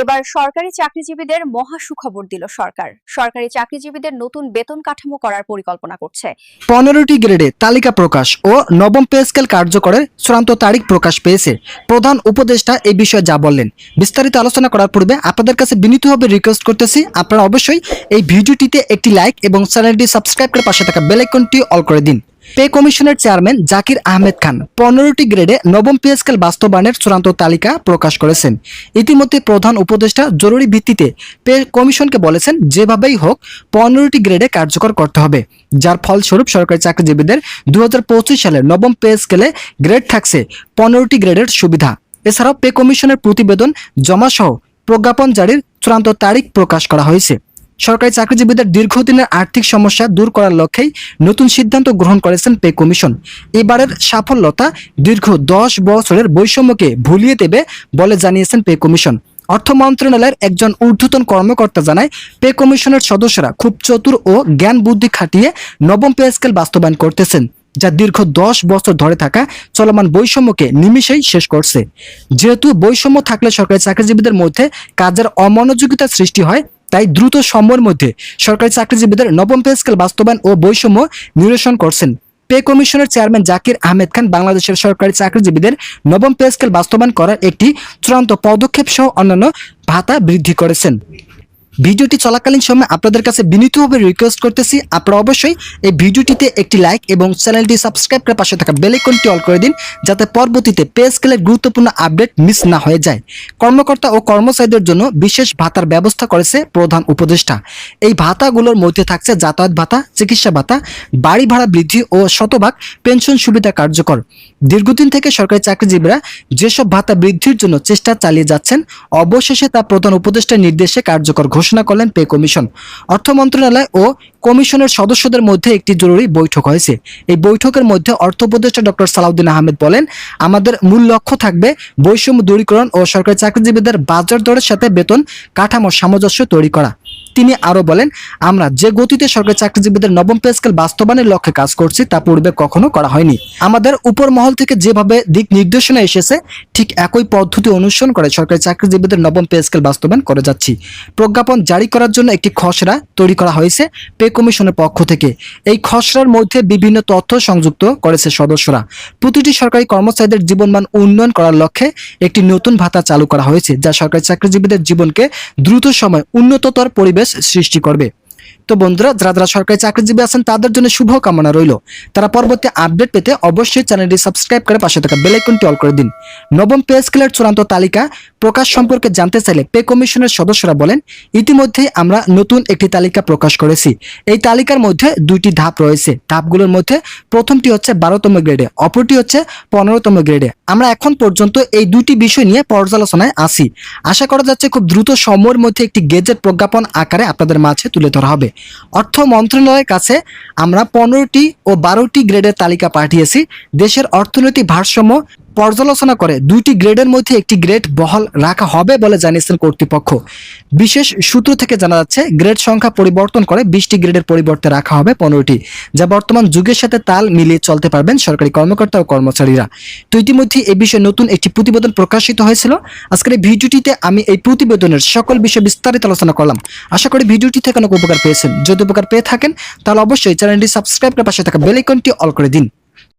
এবার সরকারি চাকরিজীবীদের মহা সুখবর দিল সরকার। সরকারি চাকরিজীবীদের নতুন বেতন কাঠামো করার পরিকল্পনা করছে। পনেরোটি গ্রেডে তালিকা প্রকাশ ও নবম পে স্কেল কার্যকরের চূড়ান্ত তারিখ প্রকাশ পেয়েছে। প্রধান উপদেষ্টা এই বিষয়ে যা বললেন, বিস্তারিত আলোচনা করার পূর্বে আপনাদের কাছে বিনীতভাবে রিকোয়েস্ট করতেছি, আপনারা অবশ্যই এই ভিডিওটিতে একটি লাইক এবং চ্যানেলটি সাবস্ক্রাইব করে পাশে থাকা বেল আইকনটি অল করে দিন। পে কমিশনের চেয়ারম্যান জাকির আহমেদ খান পনেরোটি গ্রেডে নবম পে স্কেল বাস্তবায়নের চূড়ান্ত তালিকা প্রকাশ করেছেন। ইতিমধ্যে প্রধান উপদেষ্টা জরুরি ভিত্তিতে পে কমিশনকে বলেছেন, যেভাবেই হোক, পনেরোটি গ্রেডে কার্যকর করতে হবে। যার ফলস্বরূপ সরকারি চাকরিজীবীদের দু হাজার পঁচিশ সালে নবম পে স্কেলে গ্রেড থাকছে পনেরোটি গ্রেডের সুবিধা। এছাড়াও পে কমিশনের প্রতিবেদন জমাসহ প্রজ্ঞাপন জারির চূড়ান্ত তারিখ প্রকাশ করা হয়েছে। সরকারি চাকরিজীবীদের দীর্ঘদিনের আর্থিক সমস্যা দূর করার লক্ষ্যেই নতুন সিদ্ধান্ত গ্রহণ করেছেন পে কমিশন। এবারের সাফল্যতা দীর্ঘ দশ বছরের বৈষম্যকে ভুলিয়ে দেবে বলে জানিয়েছেন পে কমিশন। অর্থ মন্ত্রণালয়ের একজন ঊর্ধ্বতন কর্মকর্তা জানায়, পে কমিশনের সদস্যরা খুব চতুর ও জ্ঞান বুদ্ধি খাটিয়ে নবম পে স্কেল বাস্তবায়ন করতেছেন, যা দীর্ঘ দশ বছর ধরে থাকা চলমান বৈষম্যকে নিমিষেই শেষ করছে। যেহেতু বৈষম্য থাকলে সরকারি চাকরিজীবীদের মধ্যে কাজের অমনোযোগিতার সৃষ্টি হয় তাই দ্রুত সময়ের মধ্যে সরকারি চাকরিজীবীদের নবম পে স্কেল বাস্তবায়ন ও বৈষম্য নিরসন করছেন। পে কমিশনের চেয়ারম্যান জাকির আহমেদ খান বাংলাদেশের সরকারি চাকরিজীবীদের নবম পে স্কেল বাস্তবায়ন করার একটি চূড়ান্ত পদক্ষেপ সহ অন্যান্য ভাতা বৃদ্ধি করেছেন। ভিডিওটি চলাকালীন সময় আপনাদের কাছে বিনীতভাবে রিকোয়েস্ট করতেছি। আপনারা অবশ্যই এই ভিডিওটিতে একটি লাইক এবং চ্যানেলটি সাবস্ক্রাইব করে পাশে থাকা বেল আইকনটি অল করে দিন, যাতে পরবর্তীতে পে স্কেলের গুরুত্বপূর্ণ আপডেট মিস না হয়ে যায়। কর্মকর্তা ও কর্মচারীদের জন্য বিশেষ ভাতার ব্যবস্থা করেছে প্রধান উপদেষ্টা। এই ভাতাগুলোর মধ্যে থাকছে যাতায়াত ভাতা, চিকিৎসা ভাতা, বাড়ি ভাড়া বৃদ্ধি ও শতভাগ পেনশন সুবিধা কার্যকর। দীর্ঘদিন থেকে সরকারি চাকরিজীবীরা যেসব ভাতা বৃদ্ধির জন্য চেষ্টা চালিয়ে যাচ্ছেন, অবশেষে তা প্রধান উপদেষ্টার নির্দেশে কার্যকর ঘোষণা করলেন পে কমিশন। অর্থ মন্ত্রণালয় ও কমিশনের সদস্যদের মধ্যে একটি জরুরি বৈঠক হয়েছে। এই বৈঠকের মধ্যে অর্থ উপদেষ্টা ডক্টর সালাউদ্দিন আহমেদ বলেন, আমাদের মূল লক্ষ্য থাকবে বৈষম্য দূরীকরণ ও সরকারি চাকরিজীবীদের বাজার দরের সাথে বেতন কাঠামো সামঞ্জস্য তৈরি করা। তিনি আরও বলেন, আমরা যে গতিতে সরকারি চাকরিজীবীদের নবম পে স্কেল বাস্তবায়নের লক্ষ্যে কাজ করছি, তা পূর্বে কখনো করা হয়নি। আমাদের উপর মহল থেকে যেভাবে দিক নির্দেশনা এসেছে, ঠিক একই পদ্ধতি অনুসরণ করে সরকারি চাকরিজীবীদের নবম পে স্কেল বাস্তবায়ন করে যাচ্ছি। প্রজ্ঞাপন জারি করার জন্য একটি খসড়া তৈরি করা হয়েছে পে কমিশনের পক্ষ থেকে। এই খসড়ার মধ্যে বিভিন্ন তথ্য সংযুক্ত করেছে সদস্যরা। প্রতিটি সরকারি কর্মচারীদের জীবনমান উন্নয়ন করার লক্ষ্যে একটি নতুন ভাতা চালু করা হয়েছে, যা সরকারি চাকরিজীবীদের জীবনকে দ্রুত সময়, উন্নততর পরিবেশ সৃষ্টি করবে। তো বন্ধুরা, যারা যারা সরকারি চাকরিজীবী আছেন, তাদের জন্য শুভ কামনা রইল। তারা পরবর্তী আপডেট পেতে অবশ্যই চ্যানেলটি সাবস্ক্রাইব করে পাশে থাকা বেল আইকনটি অল করে দিন। নবম পে স্কেলের চূড়ান্ত তালিকা, প্রকাশ সম্পর্কে জানতে চাইলে পে কমিশনের সদস্যরা বলেন, ইতিমধ্যেই আমরা নতুন একটি তালিকা প্রকাশ করেছি। এই তালিকার মধ্যে দুইটি ধাপ রয়েছে। ধাপগুলোর মধ্যে প্রথমটি হচ্ছে বারোতম গ্রেডে, অপরটি হচ্ছে পনেরোতম গ্রেডে। আমরা এখন পর্যন্ত এই দুটি বিষয় নিয়ে পর্যালোচনায় আসি আশা করা যাচ্ছে খুব দ্রুত সময়ের মধ্যে একটি গেজেট প্রজ্ঞাপন আকারে আপনাদের মাঝে তুলে ধরা হবে। অর্থ মন্ত্রণালয়ের কাছে আমরা পনেরোটি ও বারোটি গ্রেডের তালিকা পাঠিয়েছি। দেশের অর্থনৈতিক ভারসাম্য পর্যালোচনা করে দুইটি গ্রেডের মধ্যে একটি গ্রেড বহাল রাখা হবে বলে জানিয়েছেন কর্তৃপক্ষ। বিশেষ সূত্র থেকে জানা যাচ্ছে, গ্রেড সংখ্যা পরিবর্তন করে বিশটি গ্রেডের পরিবর্তে রাখা হবে পনেরোটি, যা বর্তমান যুগের সাথে তাল মিলিয়ে চলতে পারবেন সরকারি কর্মকর্তা ও কর্মচারীরা। তো ইতিমধ্যে এই বিষয়ে নতুন একটি প্রতিবেদন প্রকাশিত হয়েছিল। আজকের এই ভিডিওটিতে আমি এই প্রতিবেদনের সকল বিষয়ে বিস্তারিত আলোচনা করলাম। আশা করি ভিডিওটি থেকে অনেক উপকার পেয়েছেন। যদি উপকার পেয়ে থাকেন, তাহলে অবশ্যই চ্যানেলটি সাবস্ক্রাইব করে পাশে থাকা বেল আইকনটি অল করে দিন।